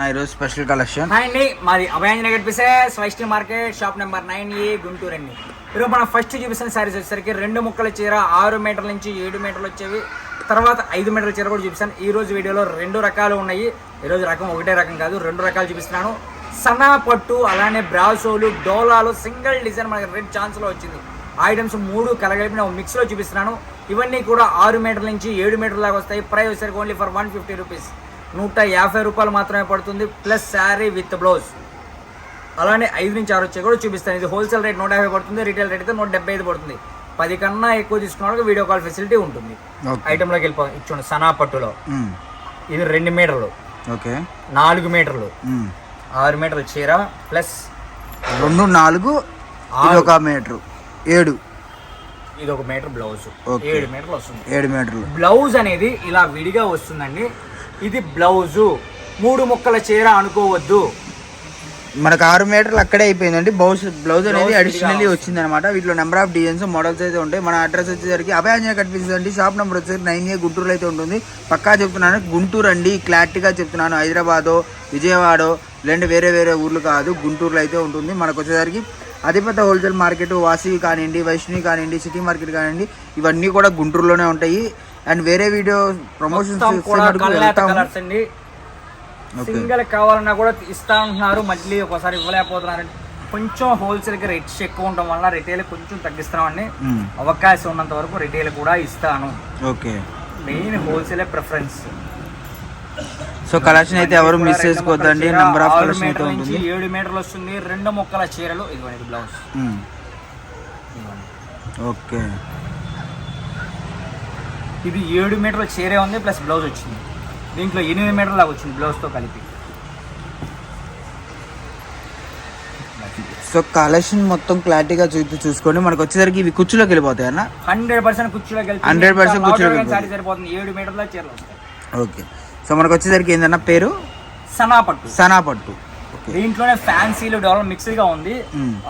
నా ఈరోజు special collection. Hi అండి మాది Abhayanjana pieces Vaishnavi market shop number nine A Guntur అండి. ఈరోజు మనం ఫస్ట్ చూపిస్తున్న సారీస్ వచ్చేసరికి రెండు ముక్కల చీర ఆరు మీటర్ల నుంచి ఏడు మీటర్లు వచ్చేవి. తర్వాత ఐదు మీటర్ల చీర కూడా చూపిస్తాను. ఈ రోజు వీడియోలో రెండు రకాలు ఉన్నాయి. ఈ రోజు రకం ఒకటే రకం కాదు రెండు రకాలు చూపిస్తున్నాను. సన్నా పట్టు అలానే బ్రాసోలు డోలాలు సింగిల్ డిజైన్ మనకి రెండు ఛాన్స్లో వచ్చింది. ఐటమ్స్ మూడు కలగలిపిన మిక్స్లో చూపిస్తున్నాను. ఇవన్నీ కూడా ఆరు మీటర్ల నుంచి ఏడు మీటర్ల దాకా వస్తాయి. ప్రైస్ వచ్చేసరికి only for one fifty rupees నూట యాభై రూపాయలు మాత్రమే పడుతుంది ప్లస్ శారీ విత్ బ్లౌజ్. అలానే ఐదు నుంచి ఆరు వచ్చే కూడా చూపిస్తాను. ఇది హోల్సేల్ రేట్ నూట యాభై పడుతుంది రీటైల్ రేట్ అయితే నూట డెబ్బై ఐదు పడుతుంది. పది కన్నా ఎక్కువ తీసుకున్న వీడియో కాల్ ఫెసిలిటీ ఉంటుంది. ఐటెంలోకి వెళ్ళిపోతాం ఇచ్చుకోండి సనా పట్టులో ఇది రెండు మీటర్లు. ఓకే. నాలుగు మీటర్లు. ఆరు మీటర్లు చీర ప్లస్ రెండు నాలుగు ఒక మీటర్. ఏడు. ఇది ఒక మీటర్ బ్లౌజ్. ఏడు మీటర్లు వస్తుంది. ఏడు మీటర్లు. బ్లౌజ్ అనేది ఇలా విడిగా వస్తుందండి. ఇది బ్లౌజు. మూడు ముక్కల చీర అనుకోవద్దు. మనకు ఆరు మీటర్లు అక్కడే అయిపోయిందండి. బ్లౌజ్ బ్లౌజ్ అనేది అడిషనల్లీ వచ్చింది అనమాట వీటిలో నెంబర్ ఆఫ్ డిజైన్స్ మోడల్స్ అయితే ఉంటాయి. మన అడ్రస్ వచ్చేసరికి అభయాంజన కనిపిస్తుంది షాప్ నెంబర్ వచ్చేసరికి నైన్ ఏ గుంటూరులో అయితే ఉంటుంది. పక్కా చెప్తున్నాను గుంటూరు అండి. క్లారిటీగా చెప్తున్నాను. హైదరాబాదో విజయవాడో లేదంటే వేరే వేరే ఊర్లు కాదు. గుంటూరులో అయితే ఉంటుంది. మనకు వచ్చేసరికి అతిపెద్ద హోల్సేల్ మార్కెట్ వాసి కానివ్వండి వైష్ణవి కానివ్వండి సిటీ మార్కెట్ కానివ్వండి ఇవన్నీ కూడా గుంటూరులోనే ఉంటాయి. అండ్ వేరే వీడియో కలర్స్ అండి. సింగిల్ కావాలన్నా కూడా ఇస్తా అంటున్నారు మళ్ళీ ఒకసారి ఇవ్వలేకపోతున్నారు కొంచెం హోల్సేల్కి రేట్స్ ఎక్కువ ఉండటం వల్ల రిటైల్ కొంచెం తగ్గిస్తున్నామండి. మ్మ్. అవకాశం ఉన్నంత వరకు రిటైల్ కూడా ఇస్తాను. Okay. Main wholesale preference so collection అయితే ఎవరు మిస్ చేసుకోవద్దండి నెంబర్ ఆఫ్ కలెక్షన్ అయితే ఉంటుంది. ఏడు మీటర్లు వస్తుంది. రెండు మొక్కల చీరలు ఇదిగోండి బ్లౌజ్. ఓకే. ఇది ఏడు మీటర్ల చీరే ఉంది ప్లస్ బ్లౌజ్ వచ్చింది. దీంట్లో ఎనిమిది మీటర్ల లాగా వచ్చింది బ్లౌజ్తో కలిపి. సో కలెక్షన్ మొత్తం క్లారిటీగా చూ చూసుకోండి మనకు వచ్చేసరికి ఇవి కుర్చీలోకి వెళ్ళిపోతాయి అన్న? హండ్రెడ్ పర్సెంట్ కుర్చీలోకి వెళ్తుంది 100% కుర్చీలోకి ఇంకా వెళ్తుంది. సారీ సరిపోతుంది. ఏడు మీటర్ల చీరలు వస్తాయి. ఓకే. సో మనకు వచ్చేసరికి ఏందన్న పేరు? సనా పట్టు సనా పట్టు ఓకే. దీంట్లోనే ఫ్యాన్సీలు డెవలప్ మిక్స్డ్గా ఉంది.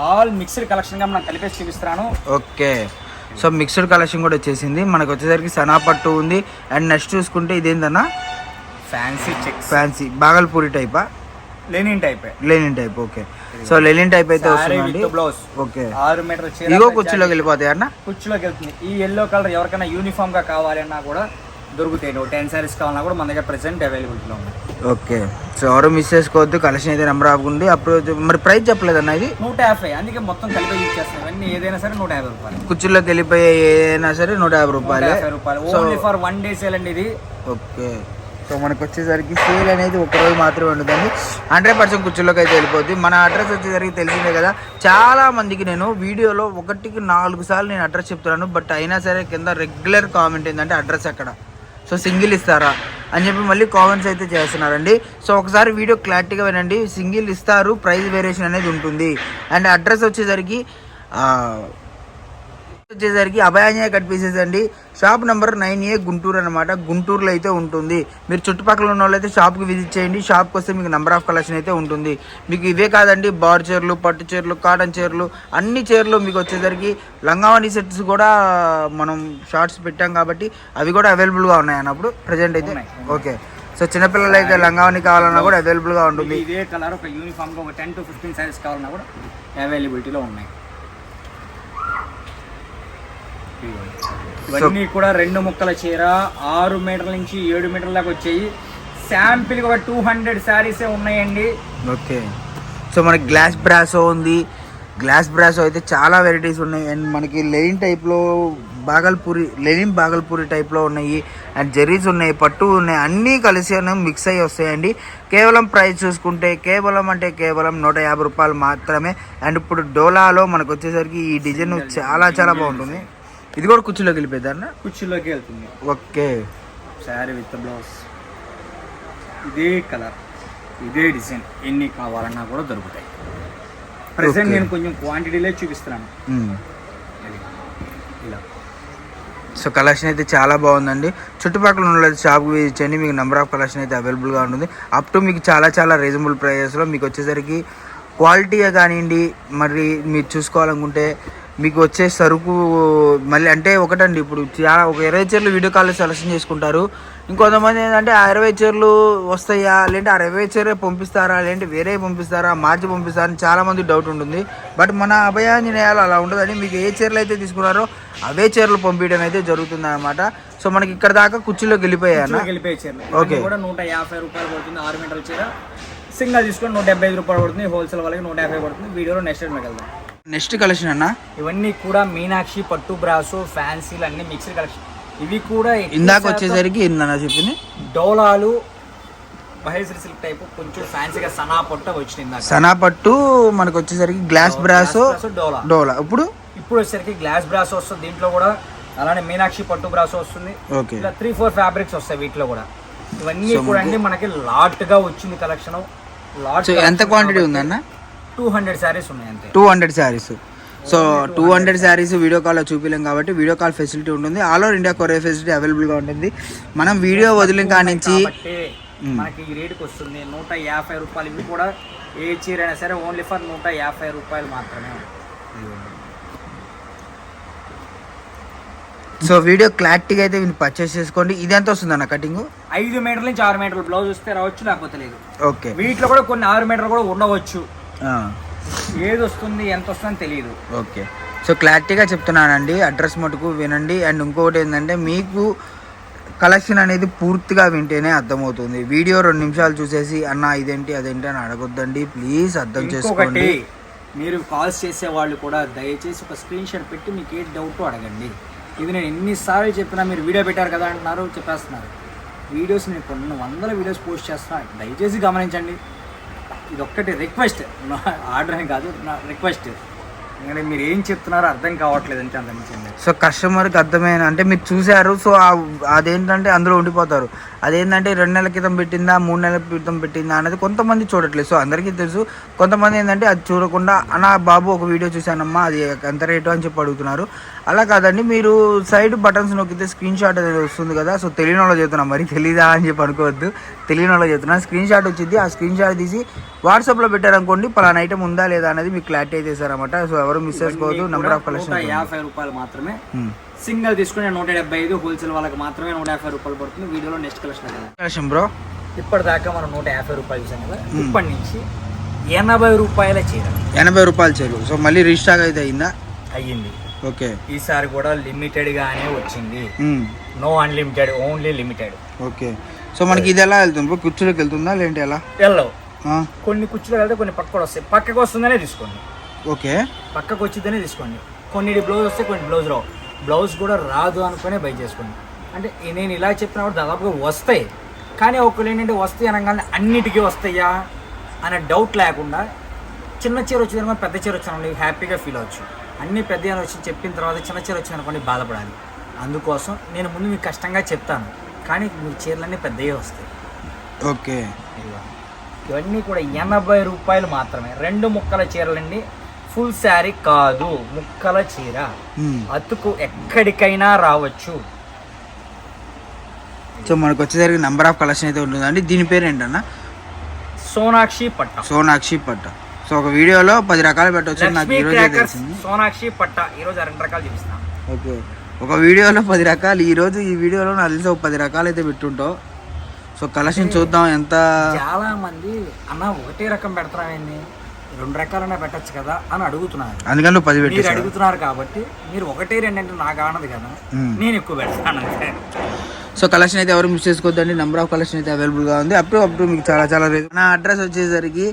ఆల్ మిక్స్డ్ కలెక్షన్గా మనం కలిపేసి చూపిస్తున్నాను. ఓకే. సో మిక్స్డ్ కలెక్షన్ కూడా వచ్చేసింది. మనకు వచ్చేసరికి సనా పట్టు ఉంది. అండ్ నెక్స్ట్ చూసుకుంటే ఇదేందన్న? Fancy checks fancy Bhagalpuri టైపా linen type linen type okay so linen type అయితే వస్తుందండి. బ్లౌజ్ ఓకే ఆరు మీటర్ చీర ఇగో కుర్చీలోకి వెళ్ళిపోతాయి అన్న? కుర్చీలోకి వెళ్తుంది. ఈ ఎల్లో కలర్ ఎవరికైనా యూనిఫామ్గా కావాలి అన్నా కూడా దొరుకుతాయి. టెన్ సారీస్ కావాలన్నా కూడా మన దగ్గర ప్రెసెంట్ అవైలబిలిటీలో ఉంది ఓకే. సో ఎవరు మిస్ చేసుకోవద్దు కలెక్షన్ అయితే నెంబర్ ఆఫ్ ఉంది అప్పుడు మరి ప్రైస్ చెప్పలేదన్న ఇది? నూట యాభై అందుకే మొత్తం కలిపి యూజ్ చేస్తాం ఇవన్నీ ఏదైనా సరే నూట యాభై రూపాయలు. కుర్చీలోకి వెళ్ళిపోయే ఏదైనా సరే నూట యాభై రూపాయలే. Only for one day sale అండి ఇది. ఓకే. సో మనకు వచ్చేసరికి సేల్ అనేది ఒక రోజు మాత్రమే ఉండదండి. హండ్రెడ్ పర్సెంట్ కుర్చీలోకి అయితే వెళ్ళిపోద్ది. మన అడ్రస్ వచ్చేసరికి తెలిసిందే కదా. చాలా మందికి నేను వీడియోలో ఒకటికి నాలుగు సార్లు నేను అడ్రస్ చెప్తున్నాను. బట్ అయినా సరే కింద రెగ్యులర్ కామెంట్ ఏంటంటే అడ్రస్ ఎక్కడ? సో సింగిల్ ఇస్తారా అని చెప్పి మళ్ళీ కామెంట్స్ అయితే చేస్తున్నారండి. సో ఒకసారి వీడియో క్లారిటీగా వినండి. సింగిల్ ఇస్తారు ప్రైస్ వేరియేషన్ అనేది ఉంటుంది. అండ్ అడ్రస్ వచ్చేసరికి వచ్చేసరికి అభయాంజయ కట్ పీసెస్ అండి. Shop number nine A Guntur అనమాట గుంటూరులో అయితే ఉంటుంది. మీరు చుట్టుపక్కల ఉన్న వాళ్ళైతే షాప్కి విజిట్ చేయండి. షాప్కి వస్తే మీకు నెంబర్ ఆఫ్ కలెక్షన్ అయితే ఉంటుంది. మీకు ఇవే కాదండి. బార్ చీరలు పట్టు చీరలు కాటన్ చీరలు అన్ని చీరలు మీకు వచ్చేసరికి లంగావాణి సెట్స్ కూడా మనం షార్ట్స్ పెట్టాం కాబట్టి అవి కూడా అవైలబుల్గా ఉన్నాయి అన్నప్పుడు ప్రజెంట్ అయితే. ఓకే. సో చిన్నపిల్లలైతే లంగావాణి కావాలన్నా కూడా అవైలబుల్గా ఉంటుంది. ఇది కలర్ ఒక యూనిఫామ్గా ఒక టెన్ టు ఫిఫ్టీన్ సారీస్ కావాలన్నా కూడా అవైలబిలిటీలో ఉన్నాయి. ఇవన్నీ కూడా రెండు ముక్కల చీర ఆరు మీటర్ల నుంచి ఏడు మీటర్ల దాకా వచ్చాయి. శాంపిల్ ఒక టూ హండ్రెడ్ శారీసే ఉన్నాయండి. ఓకే. సో మనకి గ్లాస్ బ్రాసో ఉంది. గ్లాస్ బ్రాసో అయితే చాలా వెరైటీస్ ఉన్నాయి. అండ్ మనకి లెనిన్ టైప్లో బాగల్పూరి లెనిన్ బాగల్పూరి టైప్లో ఉన్నాయి. అండ్ జెర్రీస్ ఉన్నాయి పట్టు ఉన్నాయి. అన్నీ కలిసి మిక్స్ అయ్యి వస్తాయండి. కేవలం ప్రైస్ చూసుకుంటే కేవలం అంటే కేవలం నూట యాభై రూపాయలు మాత్రమే. అండ్ ఇప్పుడు డోలాలో మనకు వచ్చేసరికి ఈ డిజైన్ చాలా చాలా బాగుంటుంది. ఇది కూడా కుర్చీలోకి వెళ్ళిపోయింది అన్న కుర్చీలోకి వెళ్తుంది. ఓకే. Saree with blouse. ఇదే కలర్ ఇదే డిజైన్. ఎన్ని కావాలన్నా కూడా దొరుకుతాయి. Okay. నేను కొంచెం క్వాంటిటీలే చూపిస్తున్నాను. ఇలా. సో కలెక్షన్ అయితే చాలా బాగుందండి. చుట్టుపక్కల ఉన్న షాప్కి విజిట్ చేయండి. మీకు నెంబర్ ఆఫ్ కలెక్షన్ అయితే అవైలబుల్గా ఉంటుంది. అప్ టు మీకు చాలా చాలా రీజనబుల్ ప్రైజెస్లో మీకు వచ్చేసరికి క్వాలిటీ కానివ్వండి మరి మీరు చూసుకోవాలనుకుంటే మీకు వచ్చే సరుకు మళ్ళీ అంటే ఒకటండి ఇప్పుడు చాలా ఒక ఇరవై చీరలు వీడియో కాల్ సెలెక్షన్ చేసుకుంటారు. ఇంకొంతమంది ఏంటంటే ఆ ఇరవై చీరలు వస్తాయా? లేదంటే ఆ ఇరవై చీర పంపిస్తారా? లేదంటే వేరే పంపిస్తారా? మార్చి పంపిస్తారా? అని చాలా మంది డౌట్ ఉంటుంది. బట్ మన అభయాంజనేయాలు అలా ఉండదండి. మీకు ఏ చీరలు అయితే తీసుకున్నారో అవే చీరలు పంపించడం అయితే జరుగుతుంది అనమాట సో మనకి ఇక్కడ దాకా కుర్చీలోకి చీరలు. ఓకే. నూట యాభై రూపాయలు పడుతుంది. ఆరు మీటర్ల చీర. సింగల్ తీసుకొని నూట డెబ్బై ఐదు రూపాయలు పడుతుంది. హోల్సేల్ వాళ్ళకి నూట యాభై పడుతుంది. వీడియోలో నెక్స్ట్ వెళ్దాం. నెక్స్ట్ కలెక్షన్ అన్న? ఇవన్నీ కూడా మీనాక్షి పట్టు బ్రాసు ఫ్యాన్సీలు అన్ని మిక్స్డ్ కలెక్షన్. ఇవి కూడా ఇందాక వచ్చేసరికి ఏందన్న చెప్పింది? డోలాలు మహేశ్వరి సిల్క్ టైప్ కొంచెం ఫ్యాన్సీగా సనా పొట్ట వచ్చింది సనా పట్టు మనకు వచ్చేసరికి గ్లాస్ బ్రాస్ డోలా. డోలా. ఇప్పుడు? ఇప్పుడు వచ్చేసరికి గ్లాస్ బ్రాస్ వస్తుంది దీంట్లో కూడా. అలానే మీనాక్షి పట్టు బ్రాస్ వస్తుంది. ఇలా త్రీ ఫోర్ ఫ్యాబ్రిక్స్ వస్తాయి వీటిలో కూడా. ఇవన్నీ కూడా అండి మనకి లాట్గా వచ్చింది కలెక్షన్ లాట్ ఎంత క్వాంటిటీ ఉందన్న? టూ హండ్రెడ్ శారీస్ ఉన్నాయి అంతే. Two hundred sarees. So two hundred sarees video కాల్లో చూపించలేం కాబట్టి వీడియో కాల్ ఫెసిలిటీ ఉంటుంది. All over India courier facility అవైలబుల్గా ఉంటుంది. మనం వీడియో వదిలిన కాడి నుంచి కాబట్టి మనకి ఈ రేటుకి వస్తుంది. నూట యాభై రూపాయలు ఇవి కూడా ఏ చీర అయినా సరే ఓన్లీ ఫర్ నూట యాభై రూపాయలు మాత్రమే. సో వీడియో క్లారిటీగా అయితే వీళ్ళు పర్చేస్ చేసుకోండి. ఇది ఎంత వస్తుందన్న కటింగ్ ఐదు మీటర్ల నుంచి ఆరు మీటర్ల బ్లౌజ్ వస్తే రావచ్చు లేకపోతే లేదు. ఓకే వీటిలో కూడా కొన్ని ఆరు మీటర్లు కూడా ఉండవచ్చు. ఏది వస్తుంది ఎంత వస్తుందని తెలియదు ఓకే. సో క్లారిటీగా చెప్తున్నానండి. అడ్రస్ మటుకు వినండి. అండ్ ఇంకొకటి ఏంటంటే మీకు కలెక్షన్ అనేది పూర్తిగా వింటేనే అర్థమవుతుంది. వీడియో రెండు నిమిషాలు చూసేసి అన్న ఇదేంటి అదేంటి అని అడగొద్దండి. ప్లీజ్ అర్థం చేసుకోండి. మీరు కాల్స్ చేసే వాళ్ళు కూడా దయచేసి ఒక స్క్రీన్ షాట్ పెట్టి మీకు ఏ డౌట్ అడగండి. ఇది నేను ఎన్నిసార్లు చెప్పినా మీరు వీడియో పెట్టారు కదా అంటున్నారు చెప్పేస్తున్నారు. వీడియోస్ నేను కొన్ని వందల వీడియోస్ పోస్ట్ చేస్తున్నా. దయచేసి గమనించండి. ఇది ఒక్కటి రిక్వెస్ట్ ఆర్డర్ అని కాదు నా రిక్వెస్ట్ ఎందుకంటే మీరు ఏం చెప్తున్నారో అర్థం కావట్లేదు అంటే అంత సో కస్టమర్కి అర్థమైన అంటే మీరు చూశారు సో అదేంటంటే అందులో ఉండిపోతారు. అదేంటంటే రెండు నెలల క్రితం పెట్టిందా మూడు నెలల క్రితం పెట్టిందా అనేది కొంతమంది చూడట్లేదు. సో అందరికీ తెలుసు కొంతమంది ఏంటంటే అది చూడకుండా అన్న బాబు ఒక వీడియో చూశానమ్మా అది ఎంత రేటు అని చెప్పి అడుగుతున్నారు. అలా కాదండి మీరు సైడ్ బటన్స్ నొక్కితే స్క్రీన్ షాట్ అనేది వస్తుంది కదా సో తెలియని వాళ్ళు చెప్తున్నా మరి తెలీదా అని చెప్పి అనుకోవద్దు. తెలియని వాళ్ళు చెప్తున్నా స్క్రీన్ షాట్ వచ్చింది ఆ స్క్రీన్ షాట్ తీసి వాట్సాప్లో పెట్టారనుకోండి పలానా ఐటమ్ ఉందా లేదా అనేది మీకు క్లారిటీ అయితే ఇస్తారన్నమాట. సో ఎవరు మిస్ చేసుకోవద్దు నెంబర్ ఆఫ్ కలెక్షన్ యాభై రూపాయలు మాత్రమే. సింగిల్ తీసుకుని నూట డెబ్బై ఐదు హోల్సేల్ వాళ్ళకి మాత్రమే నూట యాభై రూపాయలు పడుతుంది. వీడియోలో నెక్స్ట్ కలెక్షన్ కలెక్షన్ బ్రో ఇప్పటిదాకా మనం నూట యాభై రూపాయలు చూసాం కదా ఇప్పటి నుంచి ఎనభై రూపాయల చీర ఎనభై రూపాయలు చేరు సో మళ్ళీ రీస్టాక్ అయితే అయిందా? అయ్యింది. ఓకే. ఈసారి కూడా లిమిటెడ్ గానే వచ్చింది. No unlimited only limited. Okay. So మనకి ఇది ఎలా వెళ్తుంది బ్రో? కుర్చీలోకి వెళ్తుందా లేదంటే ఎలా? వెళ్ళవు. కొన్ని కుర్చీలు వెళ్తే కొన్ని పక్క కూడా వస్తాయి. పక్కకు వస్తుందనే తీసుకోండి. ఓకే. పక్కకు వచ్చిందనే తీసుకోండి. కొన్ని బ్లౌజ్ వస్తే కొన్ని బ్లౌజ్ రావు. బ్లౌజ్ కూడా రాదు అనుకునే బై చేసుకోండి. అంటే నేను ఇలా చెప్పినప్పుడు దాదాపుగా వస్తాయి. కానీ ఒకళ్ళు ఏంటంటే వస్తాయి అనగానే అన్నిటికీ వస్తాయా? అనే డౌట్ లేకుండా చిన్న చీర వచ్చింది అనుకోండి పెద్ద చీర వచ్చానండి హ్యాపీగా ఫీల్ అవ్వచ్చు. అన్ని పెద్ద అని వచ్చి చెప్పిన తర్వాత చిన్న చీర వచ్చింది అనుకోండి బాధపడాలి. అందుకోసం నేను ముందు మీకు కష్టంగా చెప్తాను. కానీ మీ చీరలన్నీ పెద్దవి వస్తాయి. ఓకే. ఇవన్నీ కూడా ఎనభై రూపాయలు మాత్రమే. రెండు ముక్కల చీరలండి. ఫుల్ శారీ కాదు ముక్కల చీర. అతుకు ఎక్కడికైనా రావచ్చు. సో మనకు వచ్చేసరికి నెంబర్ ఆఫ్ కలెక్షన్ అయితే ఉంటుందండి. దీని పేరు ఏంటన్నా సోనాక్షి పట్ట. సోనాక్షి పట్ట. సో ఒక వీడియోలో పది రకాలు పెట్టవచ్చు నాకు క్రాకర్స్ తెలిసింది. సోనాక్షి పట్ట ఈరోజు రెండు రకాలు చూపిస్తాను ఓకే. ఒక వీడియోలో పది రకాలు ఈ రోజు ఈ వీడియోలో నాకు తెలిసి ఒక పది రకాలు అయితే పెట్టుంటావు. సో కలెక్షన్ చూద్దాం ఎంత చాలా మంది అన్న ఒకటే రకం పెడతామేంది రెండు రకాలైనా పెట్టచ్చు కదా అని అడుగుతున్నారు. అందుకని నువ్వు పది పెట్టేసావు అడుగుతున్నారు కాబట్టి మీరు ఒకటే రెండంటే నాకు ఆనదు కదా. నేను ఎక్కువ పెడతాను సో కలెక్షన్ అయితే ఎవరు మిస్ చేసుకోవద్దండి నెంబర్ ఆఫ్ కలెక్షన్ అయితే అవైలబుల్గా ఉంది. అప్ టు అప్ టు మీకు చాలా చాలా నా అడ్రస్ వచ్చేసరికి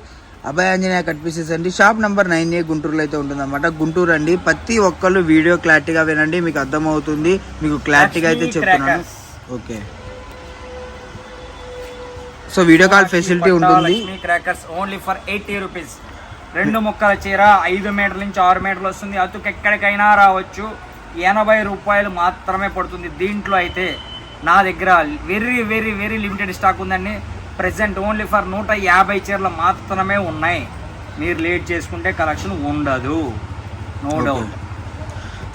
అభయ ఆంజనేయ కట్ పీసెస్ అండి. షాప్ నెంబర్ నైన్ ఏ గుంటూరులో అయితే ఉంటుందన్నమాట. గుంటూరు అండి. ప్రతి ఒక్కళ్ళు వీడియో క్లారిటీగా వినండి. మీకు అర్థమవుతుంది. మీకు క్లారిటీగా అయితే చెప్తున్నాను. Okay. So video call facility ఉంటుంది. Crackers only for eighty rupees రెండు ముక్కల చీర ఐదు మీటర్ల నుంచి ఆరు మీటర్లు వస్తుంది. అతుకు ఎక్కడికైనా రావచ్చు. ఎనభై రూపాయలు మాత్రమే పడుతుంది. దీంట్లో అయితే నా దగ్గర very very very limited stock ఉందండి. ప్రెసెంట్ ఓన్లీ ఫర్ నూట యాభై చీరలు మాత్రమే ఉన్నాయి. మీరు లేట్ చేసుకుంటే కలెక్షన్ ఉండదు. నో డౌట్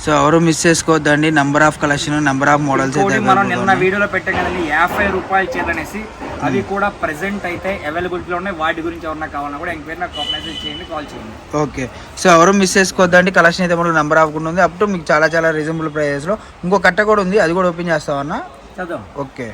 సో ఎవరు మిస్ చేసుకోవద్దండి. Number of collection number of models మనం నిన్న. వీడియోలో పెట్టాం కదండి యాభై రూపాయల చీర అనేసి. అవి కూడా ప్రెసెంట్ అయితే అవైలబిలిటీలో ఉన్నాయి. వాటి గురించి ఎవరన్నా కావాలన్నా కూడా ఎంక్వైరీ నాకు మెసేజ్ చేయండి కాల్ చేయండి. ఓకే సో ఎవరు మిస్ చేసుకోవద్దండి. కలెక్షన్ అయితే మనకు నెంబర్ ఆఫ్ కూడా ఉంది అప్ టు మీకు చాలా చాలా రీజనబుల్ ప్రైజెస్లో ఇంకో కట్ట కూడా ఉంది. అది కూడా ఓపెన్ చేస్తామన్నా చదువు. ఓకే